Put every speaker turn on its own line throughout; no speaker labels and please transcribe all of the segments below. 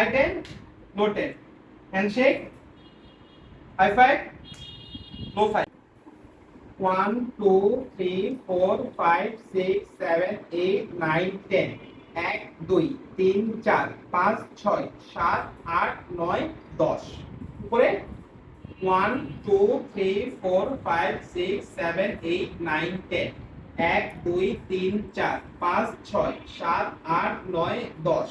I ten, no ten. Handshake, high five, no five. One, two, three, four, five, six, seven, eight, nine, ten. 1, 2, 3, 4, 5, 6, 7, 8, 9, 10. উপরে 1, 2, 3, 4, 5, 6, 7, 8, 9, 10. এক দুই তিন চার পাঁচ ছয় সাত আট নয় দশ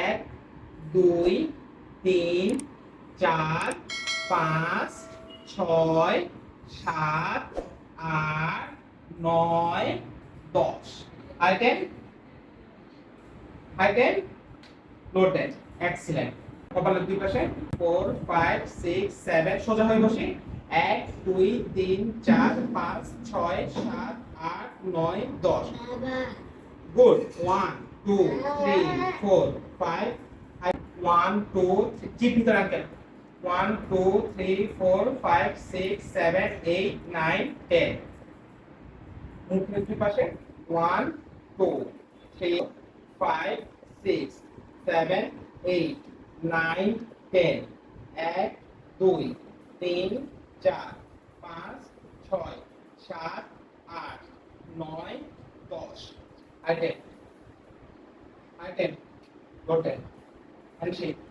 এক দুই তিন চার পাঁচ ছয় সাত আট নয় দশ আর আইটেম লোড দেন এক্সিলেন্ট কপালের দুই পাশে ফোর ফাইভ সিক্স সেভেন সোজা হয়ে বসি এক দুই তিন চার পাঁচ ছয় সাত আট নয় দশ good one two three four five one two chip ভিতরে uncle one two three four five six seven eight nine ten মুখের দুই পাশে one two three five six seven eight nine ten এক দুই তিন চার পাঁচ ছয় সাত আট নয় দশ I ten. I ten. Go ten. And shape.